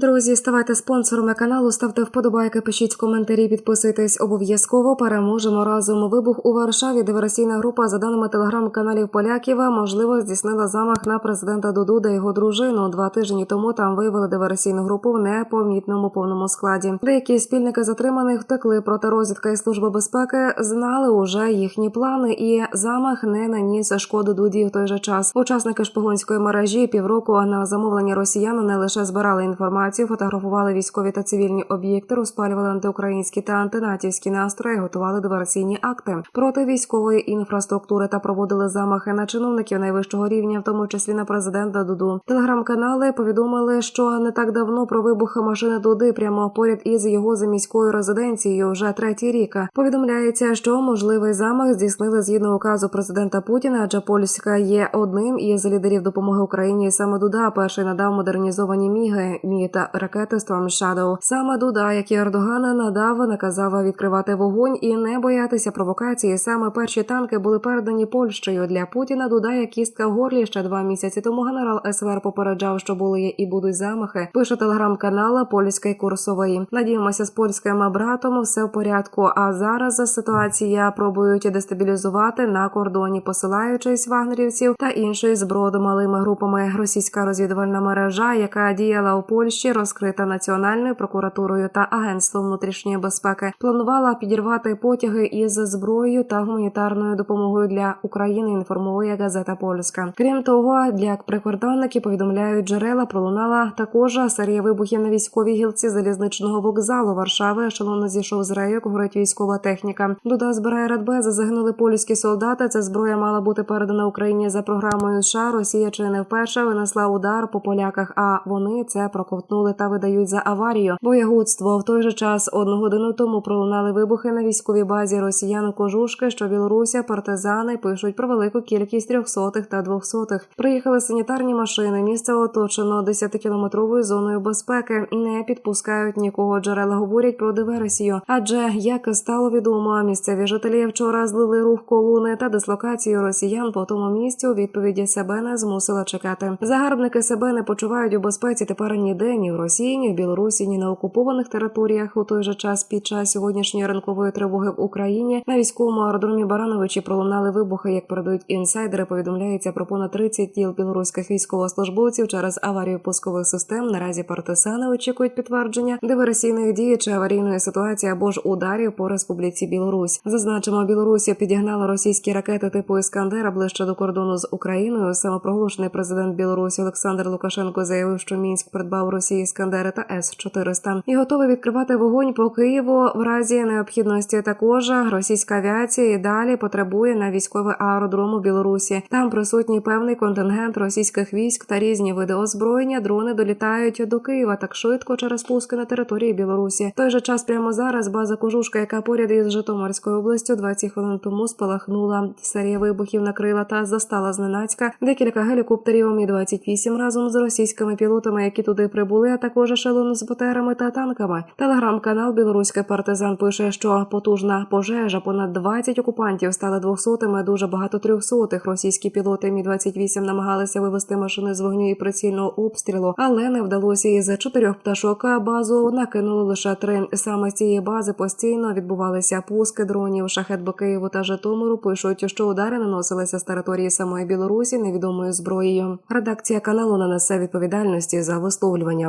Друзі, ставайте спонсорами каналу, ставте вподобайки, пишіть коментарі, підписуйтесь обов'язково. Переможемо разом. Вибух у Варшаві. Диверсійна група, за даними телеграм-каналів поляків, можливо, здійснила замах на президента Дуду та його дружину. Два тижні тому там виявили диверсійну групу в непомітному повному складі. Деякі спільники затриманих втекли. Проте розвідка і служба безпеки знали уже їхні плани, і замах не наніс шкоду Дуді в той же час. Учасники шпигунської мережі півроку на замовлення росіян не лише збирали інформацію, фотографували військові та цивільні об'єкти, розпалювали антиукраїнські та антинатівські настрої, готували диверсійні акти проти військової інфраструктури та проводили замахи на чиновників найвищого рівня, в тому числі на президента Дуду. Телеграм-канали повідомили, що не так давно про вибух машини Дуди прямо поряд із його заміською резиденцією вже третій рік. Повідомляється, що можливий замах здійснили згідно указу президента Путіна, адже Польська є одним із лідерів допомоги Україні. Саме Дуда перший надав модернізовані міги мі та ракети Storm Shadow. Саме Дуда, як і Ердогана, надав, наказав відкривати вогонь і не боятися провокації. Саме перші танки були передані Польщею для Путіна. Дуда як кістка в горлі ще два місяці тому. Генерал СВР попереджав, що були і будуть замахи. Пише телеграм-канал Польський курсовий. Надіємося, з польським братом все в порядку. А зараз ситуація пробують дестабілізувати на кордоні, посилаючись вагнерівців та іншої зброї малими групами. Російська розвідувальна мережа, яка діяла у Польщі, розкрита національною прокуратурою та агентством внутрішньої безпеки, планувала підірвати потяги із зброєю та гуманітарною допомогою для України. Інформує газета Польська. Крім того, для прикордонники повідомляють джерела. Пролунала також серія вибухів на військовій гілці залізничного вокзалу Варшави. Ешелон зійшов з рейок, горить військова техніка. Дуда збирає радбези. Загинули польські солдати. Ця зброя мала бути передана Україні за програмою США. Росія чи не вперше винесла удар по поляках. А вони це проковтнули та видають за аварію. Боягудство в той же час одну годину тому пролунали вибухи на військовій базі росіян кожушки, що Білорусія, партизани пишуть про велику кількість трьохсотих та двохсотих. Приїхали санітарні машини. Місце оточено 10-кілометровою зоною безпеки. Не підпускають нікого. Джерела говорять про диверсію. Адже як стало відомо, місцеві жителі вчора злили рух колони та дислокацію росіян по тому місці. У відповіді себе не змусила чекати. Загарбники себе не почувають у безпеці тепер ніде ні в Росії, ні в Білорусі, ні на окупованих територіях. У той же час під час сьогоднішньої ранкової тривоги в Україні на військовому аеродромі Барановичі пролунали вибухи. Як передають інсайдери, повідомляється про понад 30 тіл білоруських військовослужбовців через аварію пускових систем. Наразі партизани очікують підтвердження диверсійних дій чи аварійної ситуації або ж ударів по республіці Білорусь. Зазначимо, Білорусі підігнала російські ракети типу Іскандера ближче до кордону з Україною. Самопроголошений президент Білорусі Олександр Лукашенко заявив, що мінськ придбав Росії Іскандери та С 400 і готовий відкривати вогонь по Києву в разі необхідності. Також російська авіація і далі потребує на військовий аеродром у Білорусі. Там присутній певний контингент російських військ та різні види озброєння. Дрони долітають до Києва так швидко через пуски на території Білорусі. В той же час прямо зараз база Кожушка, яка поряд із Житомирською областю 20 хвилин тому спалахнула. Серія вибухів накрила та застала зненацька декілька гелікоптерів Мі 28 разом з російськими пілотами, які туди прибули, а також ешелон з БТРами та танками. Телеграм-канал Білоруський партизан пише, що потужна пожежа, понад 20 окупантів стали двохсотими, дуже багато трьохсотих. Російські пілоти Мі 28 намагалися вивести машини з вогню і прицільного обстрілу, але не вдалося. Із чотирьох пташок базу накинули лише три. Саме з цієї бази постійно відбувалися пуски дронів. Шахет до Києву та Житомиру пишуть, що удари наносилися з території самої Білорусі невідомою зброєю. Редакція каналу не несе відповідальності за висловлювання